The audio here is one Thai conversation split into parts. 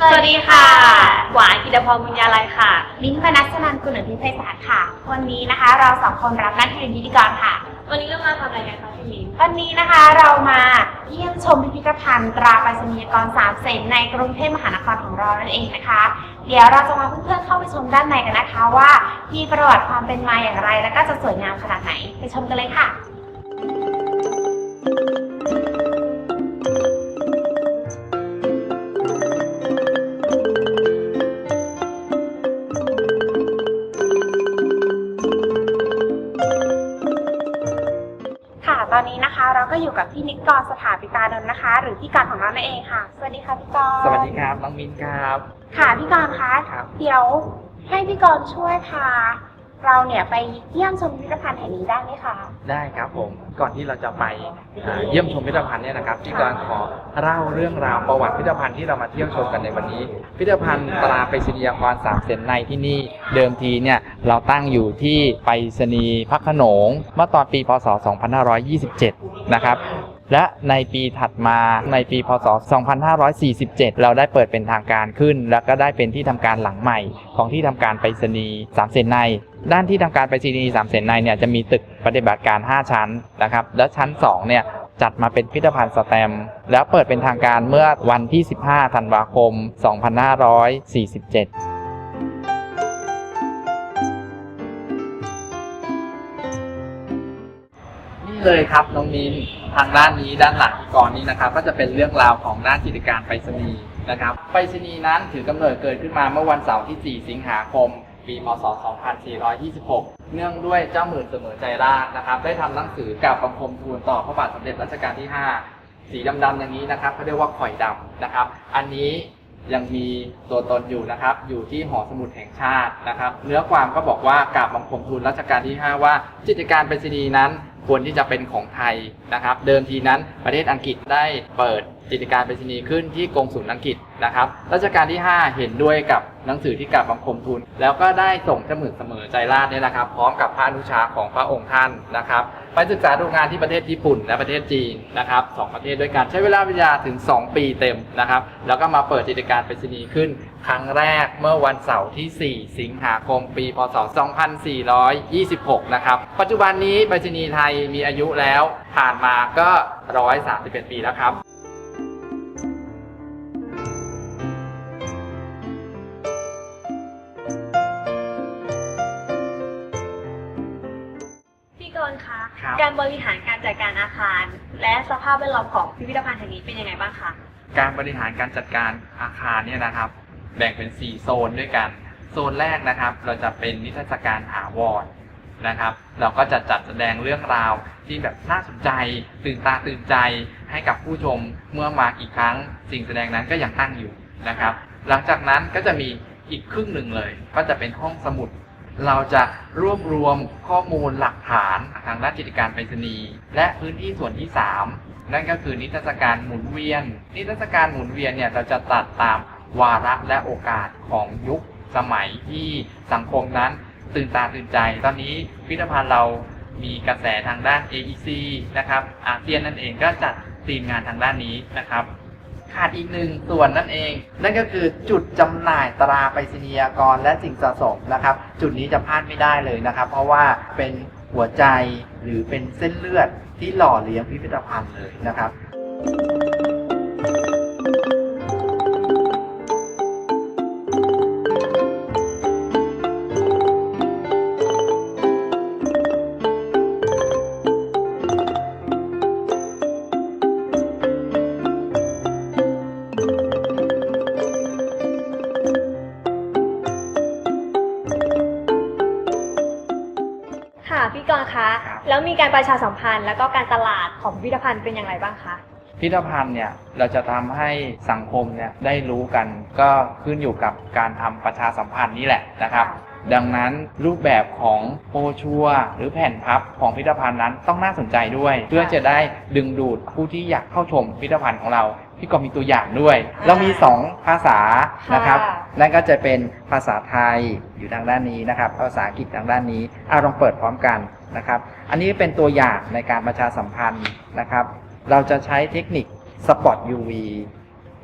สวัสดีค่ะ หวานกิตพรบุญญาลัยค่ะลิ้นพนัสนันกุลพิมพ์ไพศาลค่ะ วันนี้นะคะเราสองคนรับหน้าที่เป็นพิธีกรค่ะ วันนี้เรามาทำอะไรกันคะพี่มิ้นวันนี้นะคะเรามาเยี่ยมชมพิพิธภัณฑ์ตราไปรษณียกรสามเซนในกรุงเทพมหานครของเรานั่นเองนะคะ เดี๋ยวเราจะมาเพื่อนๆเข้าไปชมด้านในกันนะคะว่า มีประวัติความเป็นมาอย่างไร และก็จะสวยงามขนาดไหน ไปชมกันเลยค่ะค่ะ กับพี่นิกกรสถาปิตานนท์นะคะ หรือพี่กรของเรานั่นเองค่ะ สวัสดีค่ะพี่กรสวัสดีครับน้องมิ้นครับ ค่ะพี่กรณ์คะครับ เดี๋ยวให้พี่กรณ์ช่วยพาเราเนี่ยไปเยี่ยมชมพิพิธภัณฑ์แห่งนี้ได้ไหมคะ ได้ครับผม ก่อนที่เราจะไปอ่าเยี่ยมชมพิพิธภัณฑ์เนี่ยนะครับพี่กรณ์ขอเล่าเรื่องราวประวัติพิพิธภัณฑ์ที่เรามาเที่ยวชมกันในวันนี้ พิพิธภัณฑ์ตราไปรษณียากรสามเสนในที่นี่เดิมทีเนี่ยเราตั้งอยู่ที่ไปรษณีย์พระโขนงเมื่อตอนปีพศ 2527 นะครับ และในปีถัดมาในปีพศ 2547 เราได้เปิดเป็นทางการขึ้น แล้วก็ได้เป็นที่ทำการหลังใหม่ของที่ทำการไปรษณีย์สามเสนในด้านที่ทำการไปรษณีย์สามเสนในเนี่ยจะมีตึกปฏิบัติการ 5 ชั้นนะครับ และชั้น2เนี่ยจัดมาเป็นพิพิธภัณฑ์สแตม แล้วเปิดเป็นทางการเมื่อวันที่ 15 ธันวาคม 2547 เลยครับน้องมินทางด้านนี้ด้านหลังก่อนนี้นะครับ ก็จะเป็นเรื่องราวของด้านกิจการไปรษณีย์นะครับไปรษณีย์นั้นถือกำเนิดเกิดขึ้นมาเมื่อวันเสาร์ที่ 4 สิงหาคม ปีพศ 2426 เนื่องด้วยเจ้าหมื่นเสมอใจราชนะครับ ได้ทำหนังสือกล่าวบังคมทูลต่อพระบาทสมเด็จรัชกาลที่ 5 สีดำๆอย่างนี้นะครับเขาเรียกว่าข่อยดำนะครับ อันนี้ยังมีตัวตนอยู่นะครับ อยู่ที่หอสมุดแห่งชาตินะครับ เนื้อความก็บอกว่ากราบบังคมทูลรัชกาลที่ 5 ว่ากิจการไปรษณีย์นั้น ควรที่จะเป็นของไทยนะครับ เดิมทีนั้นประเทศอังกฤษได้เปิด กิจการไปรษณีย์ขึ้นที่กงสุลอังกฤษนะครับรัชกาลที่ 5 เห็นด้วยกับหนังสือที่กราบบังคมทูลแล้วก็ได้ส่งเจ้าหมื่นเสมอใจราชเนี่ยนะครับ พร้อมกับพระนุชาของพระองค์ท่านนะครับ ไปศึกษาดูงานที่ประเทศญี่ปุ่นและประเทศจีนนะครับสองประเทศด้วยกันใช้เวลาวิทยาถึง 2 ปีเต็มนะครับ แล้วก็มาเปิดกิจการไปรษณีย์ขึ้น ครั้งแรกเมื่อวันเสาร์ที่ 4 สิงหาคม ปี พศ 2426 นะครับ ปัจจุบันนี้ไปรษณีย์ไทยมีอายุแล้วผ่านมาก็ 131 ปีแล้วครับ คะครับ การบริหารการจัดการอาคาร และสภาพแวดล้อมของพิพิธภัณฑ์แห่งนี้เป็นยังไงบ้างคะ การบริหารการจัดการอาคารเนี่ยนะครับ แบ่งเป็น 4 โซนด้วยกัน โซนแรกนะครับ เราจะเป็นนิทรรศการถาวรนะครับ เราก็จะจัดแสดงเรื่องราวที่แบบน่าสนใจ ตื่นตาตื่นใจให้กับผู้ชมเมื่อมาอีกครั้ง สิ่งแสดงนั้นก็ยังตั้งอยู่นะครับ หลังจากนั้นก็จะมีอีกครึ่งหนึ่งเลย ก็จะเป็นห้องสมุด เราจะรวบรวมข้อมูลหลักฐานทางด้านกิจการไปรษณีย์และพื้นที่ส่วนที่ 3 นั่นก็คือนิทรรศการหมุนเวียน นิทรรศการหมุนเวียนเนี่ยเราจะตัดตามวาระและโอกาสของยุคสมัยที่สังคมนั้นตื่นตาตื่นใจ ตอนนี้พิพิธภัณฑ์เรามีกระแสทางด้าน AEC นะครับอาเซียนนั่นเองก็จัดทีมงานทางด้านนี้นะครับ ขาดอีกหนึ่งส่วนนั่นเอง นั่นก็คือจุดจำหน่ายตราไปรษณียากรและสิ่งสะสมนะครับ จุดนี้จะพลาดไม่ได้เลยนะครับ เพราะว่าเป็นหัวใจหรือเป็นเส้นเลือดที่หล่อเลี้ยงพิพิธภัณฑ์เลยนะครับ แล้วมีการประชาสัมพันธ์ แล้วก็การตลาดของพิพิธภัณฑ์เป็นอย่างไรบ้างคะ พิพิธภัณฑ์เนี่ยเราจะทำให้สังคมเนี่ยได้รู้กัน ก็ขึ้นอยู่กับการทำประชาสัมพันธ์นี่แหละนะครับ ดังนั้นรูปแบบของโปรชัวร์หรือแผ่นพับของพิพิธภัณฑ์นั้นต้องน่าสนใจด้วย เพื่อจะได้ดึงดูดผู้ที่อยากเข้าชมพิพิธภัณฑ์ของเราพี่ก็มีตัวอย่างด้วย เรามี 2 ภาษานะครับค่ะนั่นก็จะเป็นภาษาไทยอยู่ทางด้านนี้นะครับ ภาษาอังกฤษทางด้านนี้เอาลองเปิดพร้อมกันนะครับ อันนี้เป็นตัวอย่างในการประชาสัมพันธ์นะครับ เราจะใช้เทคนิคสปอต UV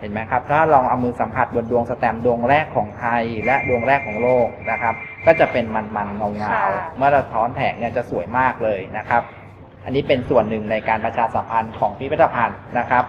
เห็นไหมครับ ถ้าลองเอามือสัมผัสบนดวงสแตมป์ดวงแรกของไทย และดวงแรกของโลกนะครับ ก็จะเป็นมันๆเงาเงาค่ะ ๆเมื่อเราท้อนแถกเนี่ยจะสวยมากเลยนะครับ อันนี้เป็นส่วนหนึ่งในการประชาสัมพันธ์ของพิพิธภัณฑ์นะครับ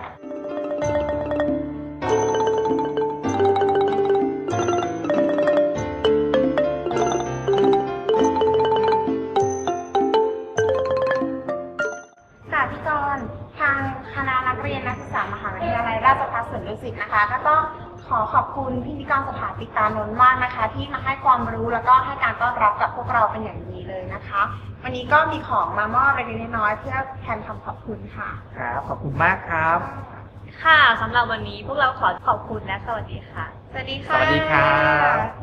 ค่ะพี่กรณ์ทางคณะนักเรียนนักศึกษามหาวิทยาลัยราชภัฏสวนดุสิตนะคะ ก็ต้อง ขอขอบคุณพี่นิกรสถาปิตานนท์มากนะคะ ที่มาให้ความรู้แล้วก็ให้การต้อนรับกับพวกเราเป็นอย่างดีเลยนะคะ วันนี้ก็มีของมามอบเล็กๆน้อยๆเพื่อแทนคำขอบคุณค่ะ ครับ ขอบคุณมากครับ ค่ะสำหรับวันนี้พวกเราขอขอบคุณและสวัสดีค่ะ สวัสดีสค่ะวัสดีครับ